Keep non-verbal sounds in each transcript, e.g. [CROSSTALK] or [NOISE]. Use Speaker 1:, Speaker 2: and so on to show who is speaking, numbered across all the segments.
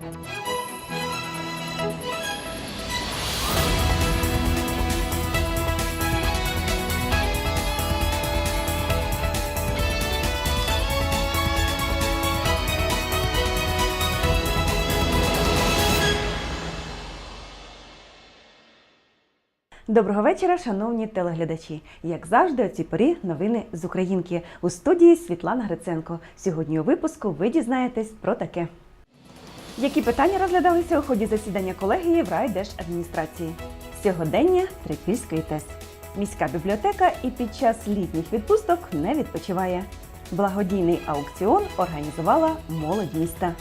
Speaker 1: Доброго вечора, шановні телеглядачі. Як завжди, о цій порі новини з Українки у студії Світлана Гриценко. Сьогодні у випуску ви дізнаєтесь про таке. Які питання розглядалися у ході засідання колегії в райдержадміністрації? Сьогодення Трипільської ТЕС. Міська бібліотека і під час літніх відпусток не відпочиває. Благодійний аукціон організувала молодь міста.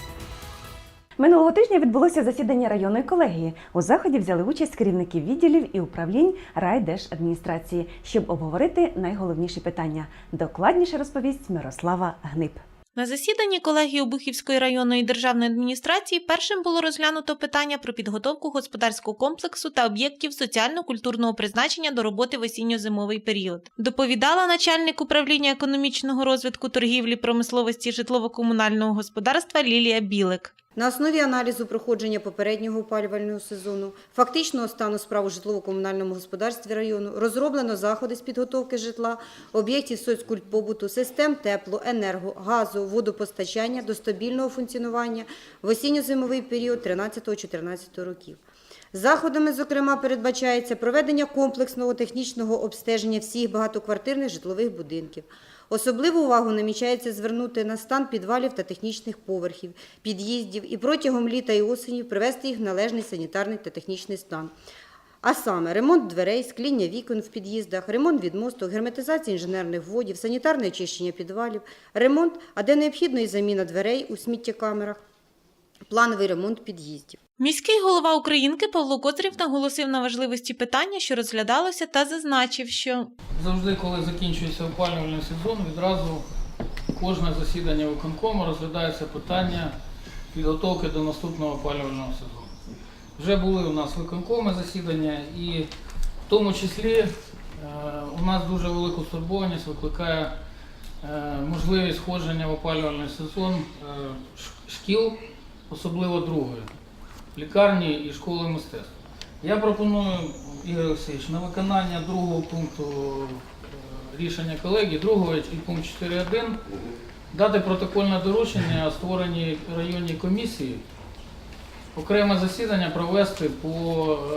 Speaker 1: Минулого тижня відбулося засідання районної колегії. У заході взяли участь керівники відділів і управлінь райдержадміністрації, щоб обговорити найголовніші питання. Докладніше розповість Мирослава Гнип.
Speaker 2: На засіданні колегії Обухівської районної державної адміністрації першим було розглянуто питання про підготовку господарського комплексу та об'єктів соціально-культурного призначення до роботи в осінньо-зимовий період. Доповідала начальник управління економічного розвитку торгівлі, промисловості житлово-комунального господарства Лілія Білик.
Speaker 3: На основі аналізу проходження попереднього опалювального сезону, фактичного стану справ у житлово-комунальному господарстві району, розроблено заходи з підготовки житла, об'єктів соцкультпобуту, систем тепло, енерго, газу, водопостачання до стабільного функціонування в осінньо-зимовий період 13-14 років. Заходами, зокрема, передбачається проведення комплексного технічного обстеження всіх багатоквартирних житлових будинків. Особливу увагу намічається звернути на стан підвалів та технічних поверхів, під'їздів і протягом літа і осені привести їх в належний санітарний та технічний стан. А саме ремонт дверей, скління вікон в під'їздах, ремонт відмосток, герметизація інженерних водів, санітарне очищення підвалів, ремонт, а де необхідно і заміна дверей у сміттєкамерах, плановий ремонт під'їздів.
Speaker 2: Міський голова Українки Павло Коцарів наголосив на важливості питання, що розглядалося, та зазначив, що
Speaker 4: Завжди, коли закінчується опалювальний сезон, відразу кожне засідання виконкому розглядається питання підготовки до наступного опалювального сезону. Вже були у нас виконкоми засідання, і в тому числі е, у нас дуже велику стурбованість викликає е, можливість входження в опалювальний сезон е, шкіл, особливо другої, лікарні і школи мистецтв. Я пропоную, Ігор Олексійович, на виконання другого пункту е, рішення колегії, другого і пункт 4.1, дати протокольне доручення створеній районній комісії, окреме засідання провести по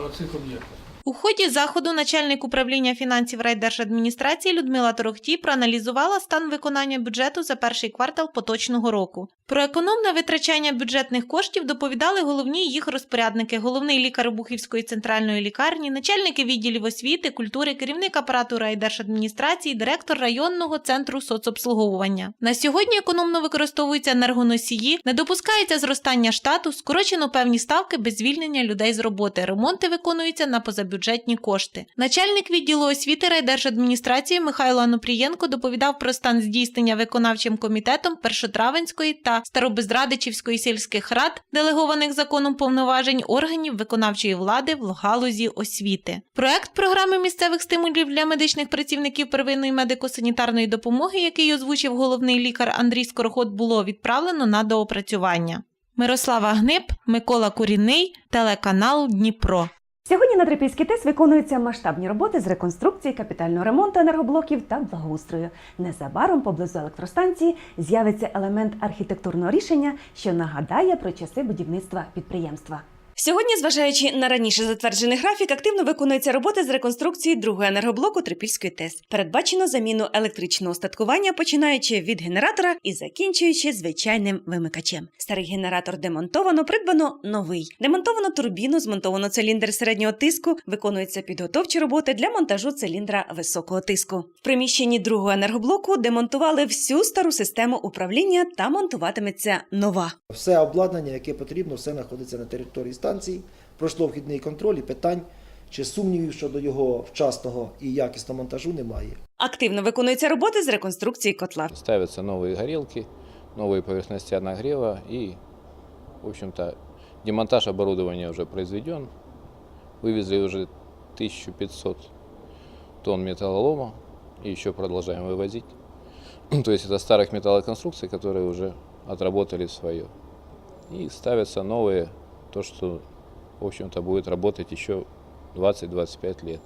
Speaker 4: е, цих об'єктах.
Speaker 2: У ході заходу начальник управління фінансів райдержадміністрації Людмила Торохтій проаналізувала стан виконання бюджету за перший квартал поточного року. Про економне витрачання бюджетних коштів доповідали головні їх розпорядники: головний лікар Обухівської центральної лікарні, начальники відділів освіти, культури, керівник апарату райдержадміністрації, директор районного центру соцобслуговування. На сьогодні економно використовуються енергоносії, не допускається зростання штату, скорочено певні ставки без звільнення людей з роботи. Ремонти виконуються на позабюджетні кошти. Начальник відділу освіти райдержадміністрації Михайло Анупрієнко доповідав про стан здійснення виконавчим комітетом Першотравенської та Старобездрадичівської сільських рад, делегованих законом повноважень органів виконавчої влади в галузі освіти. Проект програми місцевих стимулів для медичних працівників первинної медико-санітарної допомоги, який озвучив головний лікар Андрій Скороход, було відправлено на доопрацювання. Мирослава Гнип, Микола Курінний, телеканал Дніпро.
Speaker 1: Сьогодні на Трипільській ТЕС виконуються масштабні роботи з реконструкції, капітального ремонту енергоблоків та благоустрою. Незабаром поблизу електростанції з'явиться елемент архітектурного рішення, що нагадає про часи будівництва підприємства.
Speaker 5: Сьогодні, зважаючи на раніше затверджений графік, активно виконуються роботи з реконструкції другого енергоблоку Трипільської ТЕС. Передбачено заміну електричного остаткування, починаючи від генератора і закінчуючи звичайним вимикачем. Старий генератор демонтовано, придбано новий. Демонтовано турбіну, змонтовано циліндр середнього тиску, виконуються підготовчі роботи для монтажу циліндра високого тиску. В приміщенні другого енергоблоку демонтували всю стару систему управління та монтуватиметься нова.
Speaker 6: Все обладнання, яке потрібно, все знаходиться на території станції Пройшло вхідний контроль і питань чи сумнівів щодо його вчасного і якісного монтажу немає.
Speaker 5: Активно виконуються роботи з реконструкції котла.
Speaker 7: Ставятся новые горелки, новые поверхности нагрева и, в общем-то, демонтаж оборудования уже произведен. Вывезли уже 1500 тонн металлолома и еще продолжаем вывозить. [CLEARS THROAT] То есть это старых металлоконструкций, которые уже отработали свое. и ставятся новые, то, что, в общем-то, будет работать еще 20-25 лет.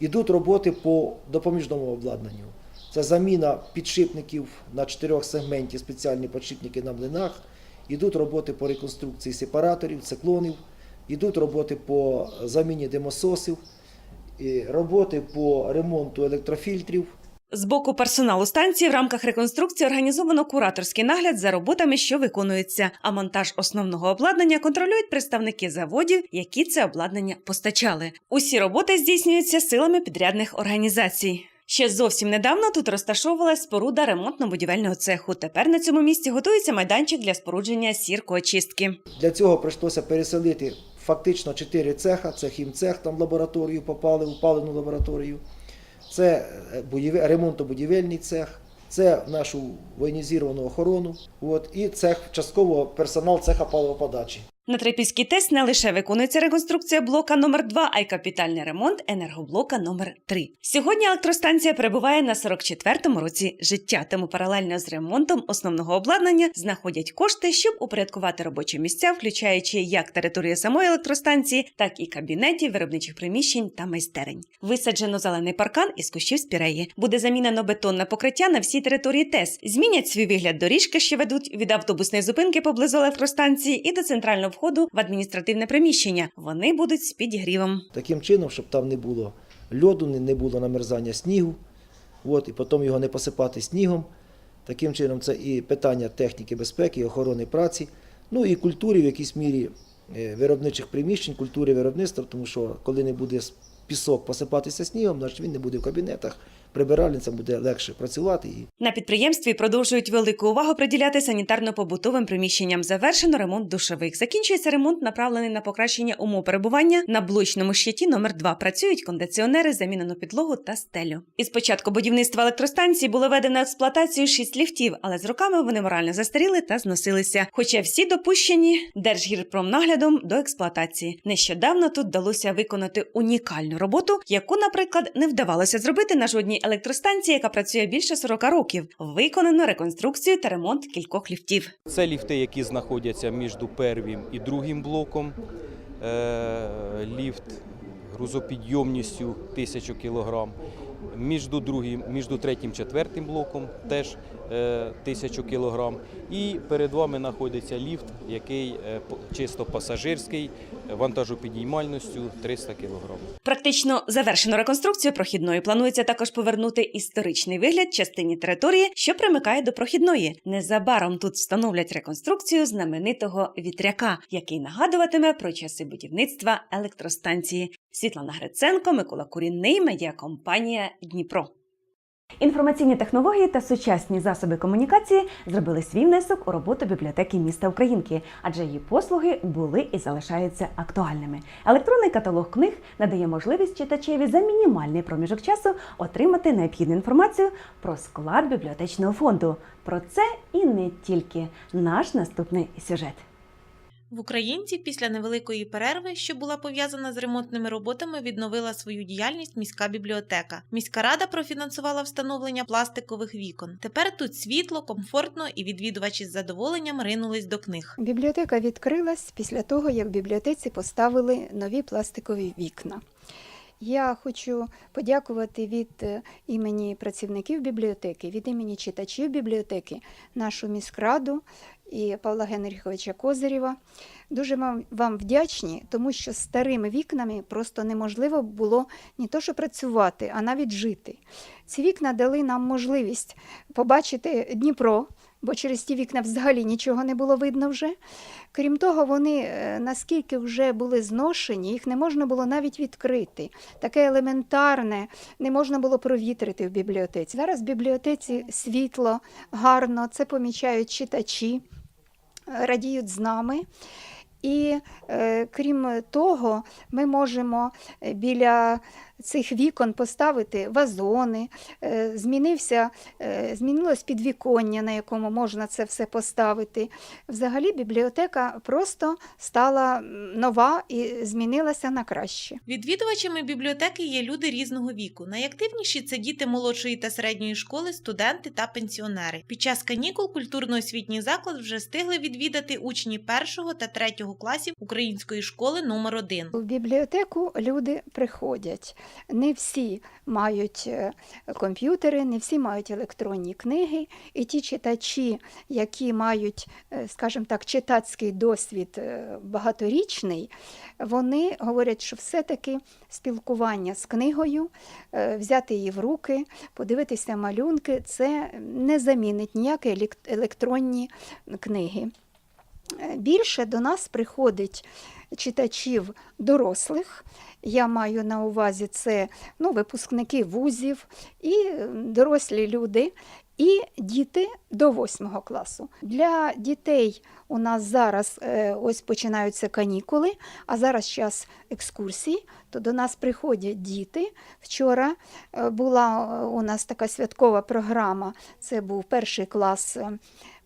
Speaker 6: Ідуть роботи по допоміжному обладнанню. Це заміна підшипників на чотирьох сегменті, спеціальні підшипники на млинах. Ідуть роботи по реконструкції сепараторів, циклонів, ідуть роботи по заміні димососів, роботи по ремонту електрофільтрів.
Speaker 5: З боку персоналу станції в рамках реконструкції організовано кураторський нагляд за роботами, що виконуються. А монтаж основного обладнання контролюють представники заводів, які це обладнання постачали. Усі роботи здійснюються силами підрядних організацій. Ще зовсім недавно тут розташовувалась споруда ремонтно-будівельного цеху. Тепер на цьому місці готується майданчик для спорудження сіркоочистки.
Speaker 6: Для цього прийшлося переселити фактично чотири цеха. Це хімцех, там лабораторію попали, в паливну лабораторію. Це е, будівель- ремонтобудівельний цех, це нашу воєнізовану охорону. От, і цех, частково персонал цеха паливоподачі.
Speaker 5: На Трипільській ТЕС не лише виконується реконструкція блока номер 2 а й капітальний ремонт енергоблока номер 3 Сьогодні електростанція перебуває на 44-му році життя, тому паралельно з ремонтом основного обладнання знаходять кошти, щоб упорядкувати робочі місця, включаючи як територію самої електростанції, так і кабінетів, виробничих приміщень та майстерень. Висаджено зелений паркан із кущів спіреї. Буде замінено бетонне покриття на всій території ТЕС. Змінять свій вигляд доріжки, що ведуть від автобусної зупинки поблизу електростанції і до центрального входу в адміністративне приміщення. Вони будуть з підігрівом.
Speaker 6: Таким чином, щоб там не було льоду, не- було намерзання снігу, от, і потім його не посипати снігом. Таким чином, це і питання техніки безпеки, і охорони праці, ну і культури в якійсь мірі е, виробничих приміщень, культури виробництва, тому що коли не буде пісок посипатися снігом, значить він не буде в кабінетах, прибиральницям буде легше працювати.
Speaker 5: На підприємстві продовжують велику увагу приділяти санітарно-побутовим приміщенням. Завершено ремонт душових. Закінчується ремонт, направлений на покращення умов перебування. На блочному щиті номер 2 працюють кондиціонери, замінено підлогу та стелю. Із початку будівництва електростанції було введено експлуатацію шість ліфтів, але з роками вони морально застаріли та зносилися. Хоча всі допущені Держгірпромнаглядом до експлуатації. Нещодавно тут вдалося виконати унікальну роботу, яку, наприклад, не вдавалося зробити на жодній електростанції, яка працює більше 40 років. Виконано реконструкцію та ремонт кількох ліфтів.
Speaker 8: Це ліфти, які знаходяться між первим і другим блоком. Е, Ліфт грузопідйомністю 1000 кг. Між, другим, між третім четвертим блоком теж е, 1000 кг. І перед вами знаходиться ліфт, який е, чисто пасажирський, е, вантажопідіймальністю 300 кг.
Speaker 5: Практично завершено реконструкцію прохідної. Планується також повернути історичний вигляд частині території, що примикає до прохідної. Незабаром тут встановлять реконструкцію знаменитого вітряка, який нагадуватиме про часи будівництва електростанції. Світлана Гриценко, Микола Курінний, медіакомпанія Дніпро.
Speaker 1: Інформаційні технології та сучасні засоби комунікації зробили свій внесок у роботу бібліотеки міста Українки, адже її послуги були і залишаються актуальними. Електронний каталог книг надає можливість читачеві за мінімальний проміжок часу отримати необхідну інформацію про склад бібліотечного фонду. Про це і не тільки наш наступний сюжет.
Speaker 2: В Українці після невеликої перерви, що була пов'язана з ремонтними роботами, відновила свою діяльність міська бібліотека. Міська рада профінансувала встановлення пластикових вікон. Тепер тут світло, комфортно і відвідувачі з задоволенням ринулись до книг.
Speaker 9: Бібліотека відкрилась після того, як в бібліотеці поставили нові пластикові вікна. Я хочу подякувати від е, імені працівників бібліотеки, від імені читачів бібліотеки, нашу міськраду і Павла Генріховича Козирєва. Дуже вам, вам вдячні, тому що старими вікнами просто неможливо було не то, що працювати, а навіть жити. Ці вікна дали нам можливість побачити Дніпро, бо через ті вікна взагалі нічого не було видно вже. Крім того, вони е, наскільки вже були зношені, їх не можна було навіть відкрити. Таке елементарне не можна було провітрити в бібліотеці. Зараз в бібліотеці світло, гарно, це помічають читачі, радіють з нами. І е, крім того, ми можемо е, біля цих вікон поставити вазони, е, змінився, е, змінилось підвіконня, на якому можна це все поставити. Взагалі бібліотека просто стала нова і змінилася на краще.
Speaker 2: Відвідувачами бібліотеки є люди різного віку. Найактивніші це діти молодшої та середньої школи, студенти та пенсіонери. Під час канікул культурно-освітній заклад вже встигли відвідати учні першого та третього класів української школи номер 1
Speaker 9: У бібліотеку люди приходять. Не всі мають е, комп'ютери, не всі мають електронні книги. І ті читачі, які мають, е, скажімо так, читацький досвід е, багаторічний, вони говорять, що все-таки спілкування з книгою, взяти її в руки, подивитися малюнки, це не замінить ніякі електронні книги. Більше до нас приходить читачів дорослих. Я маю на увазі це ну, випускники вузів і дорослі люди, і діти до восьмого класу. Для дітей у нас зараз е, ось починаються канікули, а зараз час екскурсій, то до нас приходять діти. Вчора е, була е, у нас така святкова програма. Це був перший клас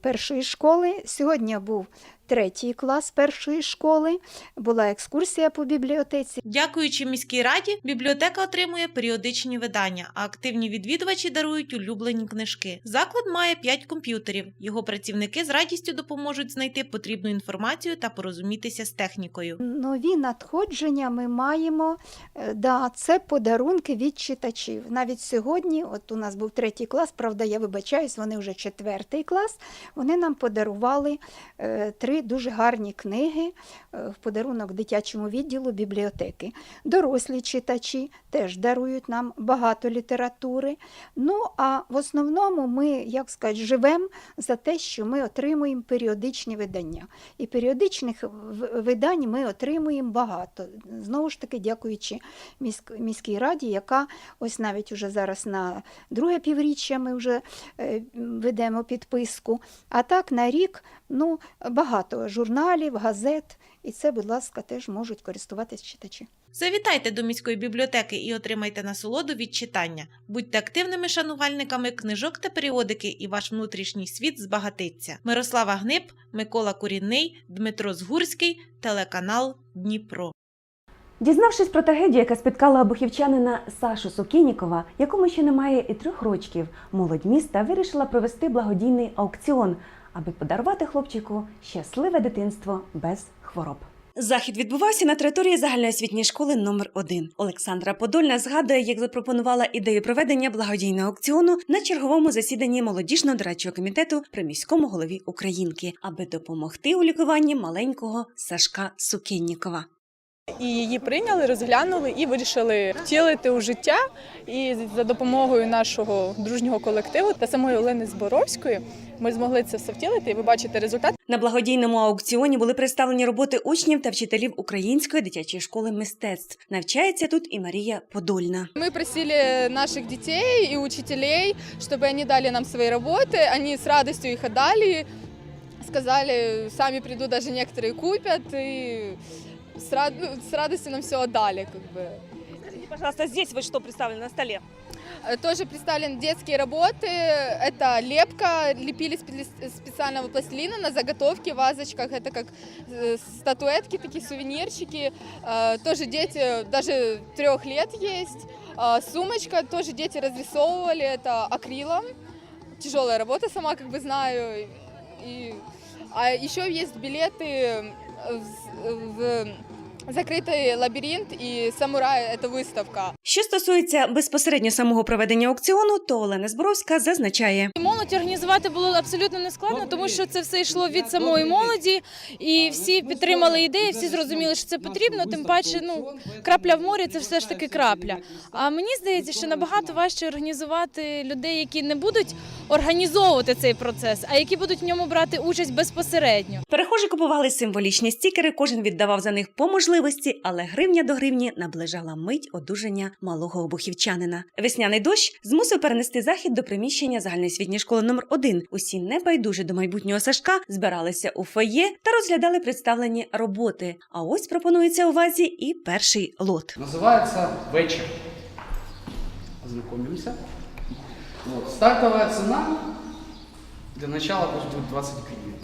Speaker 9: першої школи. Сьогодні був третій клас першої школи. Була екскурсія по бібліотеці.
Speaker 2: Дякуючи міській раді, бібліотека отримує періодичні видання, а активні відвідувачі дарують улюблені книжки. Заклад має 5 комп'ютерів. Його працівники з радістю допоможуть знайти потрібну інформацію та порозумітися з технікою.
Speaker 9: Нові надходження ми маємо. Е, Да, це подарунки від читачів. Навіть сьогодні, от у нас був третій клас, правда, я вибачаюсь, вони вже четвертий клас. Вони нам подарували е, дуже гарні книги е, в подарунок дитячому відділу бібліотеки. Дорослі читачі теж дарують нам багато літератури. Ну а в основному ми, як сказати, живемо за те, що ми отримуємо періодичні видання. І періодичних видань ми отримуємо багато. Знову ж таки, дякуючи міській раді, яка ось навіть уже зараз на друге півріччя ми вже е, ведемо підписку. А так на рік ну, багато журналів, газет, і це, будь ласка, теж можуть користуватись читачі.
Speaker 2: Завітайте до міської бібліотеки і отримайте насолоду від читання. Будьте активними шанувальниками книжок та періодики, і ваш внутрішній світ збагатиться. Мирослава Гнип, Микола Курінний, Дмитро Згурський, телеканал Дніпро.
Speaker 1: Дізнавшись про трагедію, яка спіткала бухівчанина Сашу Сокінікова, якому ще немає і трьох рочків, молодь міста вирішила провести благодійний аукціон, аби подарувати хлопчику щасливе дитинство без хвороб.
Speaker 5: Захід відбувався на території загальноосвітньої школи номер 1 Олександра Подольна згадує, як запропонувала ідею проведення благодійного аукціону на черговому засіданні молодіжного дорадчого комітету при міському голові Українки, аби допомогти у лікуванні маленького Сашка Сукіннікова.
Speaker 10: І її прийняли, розглянули і вирішили втілити у життя. І за допомогою нашого дружнього колективу та самої Олени Зборовської ми змогли це все втілити. І ви бачите результат.
Speaker 5: На благодійному аукціоні були представлені роботи учнів та вчителів Української дитячої школи мистецтв. Навчається тут і Марія Подольна.
Speaker 10: Мы просили наших детей и учителей, чтобы они дали нам свои работы. Они с радостью их отдали. Сказали, сами придут, даже некоторые купят. И с, рад- ну, с радостью нам все отдали. Как бы.
Speaker 5: Пожалуйста, здесь вы что представлены на столе?
Speaker 10: Э, Тоже представлены детские работы. Это лепка, лепили специального пластилина на заготовке, вазочках. Это как э, статуэтки, такие сувенирчики. Э, Тоже дети, даже трех лет есть. А, Сумочка тоже дети разрисовывали, это акрилом. Тяжелая работа, сама как бы знаю. И, а еще есть билеты в, в закрытый лабиринт и самурай, это выставка.
Speaker 5: Що стосується безпосередньо самого проведення аукціону, то Олена Зборовська зазначає.
Speaker 11: Молодь організувати було абсолютно не складно, тому що це все йшло від самої молоді, і всі підтримали ідеї, всі зрозуміли, що це потрібно. Тим паче, ну крапля в морі це все ж таки крапля. А мені здається, що набагато важче організувати людей, які не будуть організовувати цей процес, а які будуть в ньому брати участь безпосередньо.
Speaker 5: Перехожі купували символічні стікери, кожен віддавав за них по можливості, але гривня до гривні наближала мить одужання малого обухівчанина. Весняний дощ змусив перенести захід до приміщення загальноосвітньої школи номер 1 Усі небайдужі до майбутнього Сашка збиралися у фоє та розглядали представлені роботи. А ось пропонується увазі і перший лот.
Speaker 12: Називається вечір. Познакомимся. Вот. Стартовая цена для начала пусть будет 20 гривен.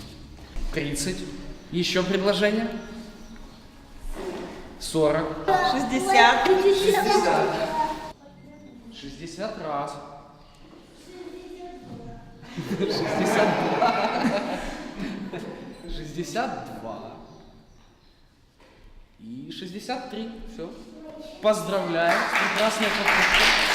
Speaker 12: 30. Еще предложение? 40.
Speaker 11: 60.
Speaker 12: 60. 60 раз. 62. 62. И 63. Все. Поздравляем с прекрасной покупкой.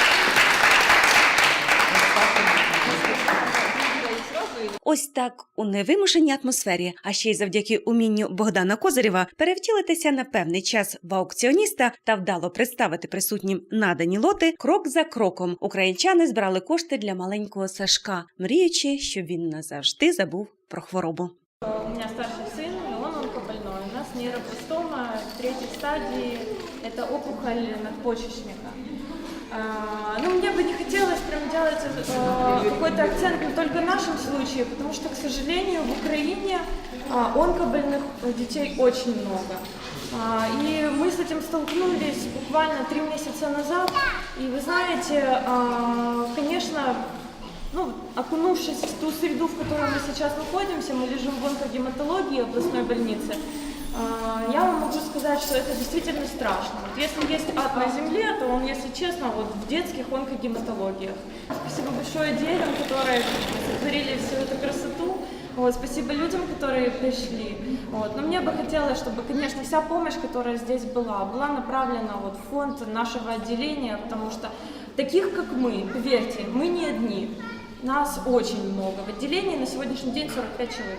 Speaker 5: Ось так у невимушеній атмосфері, а ще й завдяки умінню Богдана Козирєва перевтілитися на певний час в аукціоніста та вдало представити присутнім надані лоти. Крок за кроком українчани збирали кошти для маленького Сашка, мріючи, щоб він назавжди забув про хворобу.
Speaker 11: У меня старший сын, и он онкобольной. У нас нейробластома третьей стадии, это опухоль надпочечника. А, ну, мне бы не хотелось прям делать э, какой-то акцент на только нашем случае, потому что, к сожалению, в Украине а, онкобольных детей очень много. А, и мы с этим столкнулись буквально три месяца назад. И вы знаете, а, конечно, ну, окунувшись в ту среду, в которой мы сейчас находимся, мы лежим в онкогематологии областной больницы, а, я вам могу сказать, что это действительно страшно. Вот если есть ад на земле, то он, если честно, вот в детских онкогематологиях. Спасибо большое детям, которые сотворили всю эту красоту. Вот, спасибо людям, которые пришли. Вот. Но мне бы хотелось, чтобы, конечно, вся помощь, которая здесь была, была направлена вот в фонд нашего отделения, потому что таких, как мы, поверьте, мы не одни. Нас очень много. В отделении на сегодняшний день 45 человек.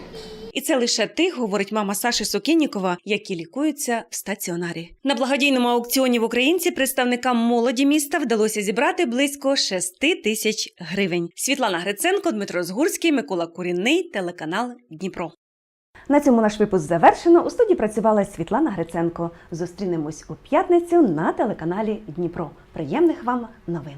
Speaker 5: І це лише тих, говорить мама Саші Сокіннікова, які лікуються в стаціонарі. На благодійному аукціоні в Українці представникам молоді міста вдалося зібрати близько 6 тисяч гривень. Світлана Гриценко, Дмитро Згурський, Микола Курінний, телеканал Дніпро.
Speaker 1: На цьому наш випуск завершено. У студії працювала Світлана Гриценко. Зустрінемось у п'ятницю на телеканалі Дніпро. Приємних вам новин!